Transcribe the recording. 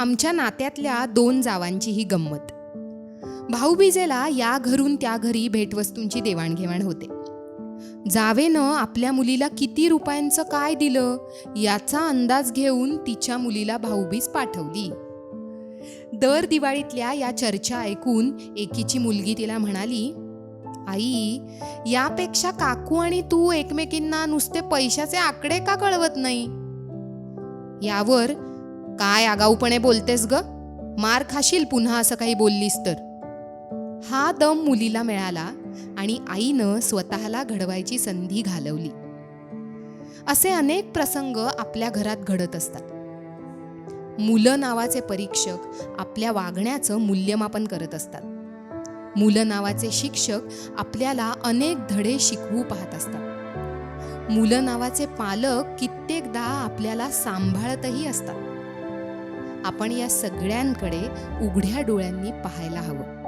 आमच्या नात्यातल्या दोन जावांची ही गंमत. भाऊबीजेला या घरून त्या घरी भेटवस्तूंची देवाणघेवाण होते. जावेनं आपल्या मुलीला किती रुपयांचं काय दिलं याचा अंदाज घेऊन तिच्या मुलीला भाऊबीज पाठवली. दर दिवाळीतल्या या चर्चा ऐकून एकीची मुलगी तिला म्हणाली आई यापेक्षा काकू आणि तू एकमेकींना नुसते पैशाचे आकडे का कळवत नाही? यावर काय आगाऊपणे बोलतेस ग? मार खाशील पुन्हा असं काही बोललीस तर? हा दम मुलीला मिळाला आणि आईनं स्वतःला घडवायची संधी घालवली. असे अनेक प्रसंग आपल्या घरात घडत असतात. मुलं नावाचे परीक्षक आपल्या वागण्याचं मूल्यमापन करत असतात. मुलं नावाचे शिक्षक आपल्याला अनेक धडे शिकवू पाहत असतात. मुलं नावाचे पालक कित्येकदा आपल्याला सांभाळतही असतात. आपण या सगळ्यांकडे उघड्या डोळ्यांनी पाहायला हवं.